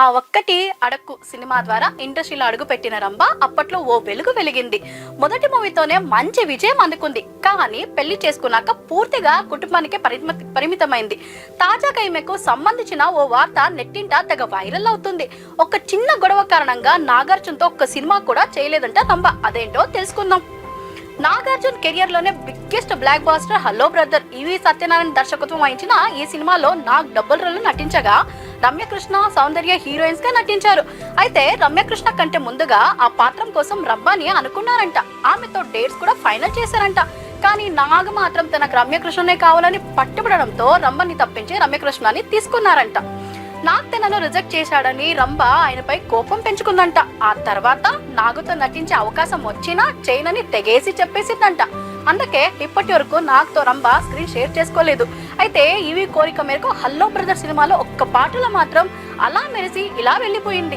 ఆ ఒక్కటి అడక్కు సినిమా ద్వారా ఇండస్ట్రీలో అడుగుపెట్టిన రంభ అప్పట్లో ఓ వెలుగు వెలిగింది. మొదటి మూవీతోనే మంచి విజయం అందుకుంది. కానీ పెళ్ళి చేసుకున్నాక పూర్తిగా కుటుంబానికి పరిమిత పరిమితమైంది. తాజాగా ఈమెకు సంబంధించిన ఓ వార్త నెట్టింట తెగ వైరల్ అవుతుంది. ఒక చిన్న గొడవ కారణంగా నాగార్జునతో ఒక్క సినిమా కూడా చేయలేదంట రంభ. అదేంటో తెలుసుకుందాం. Nagarjuna కెరియర్లోనే biggest blockbuster hello brother E V Satyanarayana దర్శకత్వం వహించిన ఈ సినిమాలో నాగ్ డబుల్ రోల్ నటించగా రమ్యకృష్ణ సౌందర్య హీరోయిన్స్గా నటించారు. అయితే రమ్యకృష్ణ కంటే ముందుగా ఆ పాత్రం కోసం రబ్బాని అనుకున్నారంట. ఆమెతో డేట్స్ కూడా ఫైనల్ చేశారంట. కానీ నాగ్ మాత్రం తనకు రమ్యకృష్ణనే కావాలని పట్టుబడడంతో రంభని తప్పించి రమ్యకృష్ణని తీసుకున్నారంట. నాగ్ తనను రిజెక్ట్ చేశాడని రంభ ఆయనపై కోపం పెంచుకుందంట. ఆ తర్వాత నాగుతో నటించే అవకాశం వచ్చినా చేయనని తెగేసి చెప్పేసిందంట. అందుకే ఇప్పటి వరకు నాగ్తో రంభ స్క్రీన్ షేర్ చేసుకోలేదు. అయితే ఇవి కోరిక మేరకు హల్లో బ్రదర్ సినిమాలో ఒక్క పాటలో మాత్రం అలా మెరిసి ఇలా వెళ్ళిపోయింది.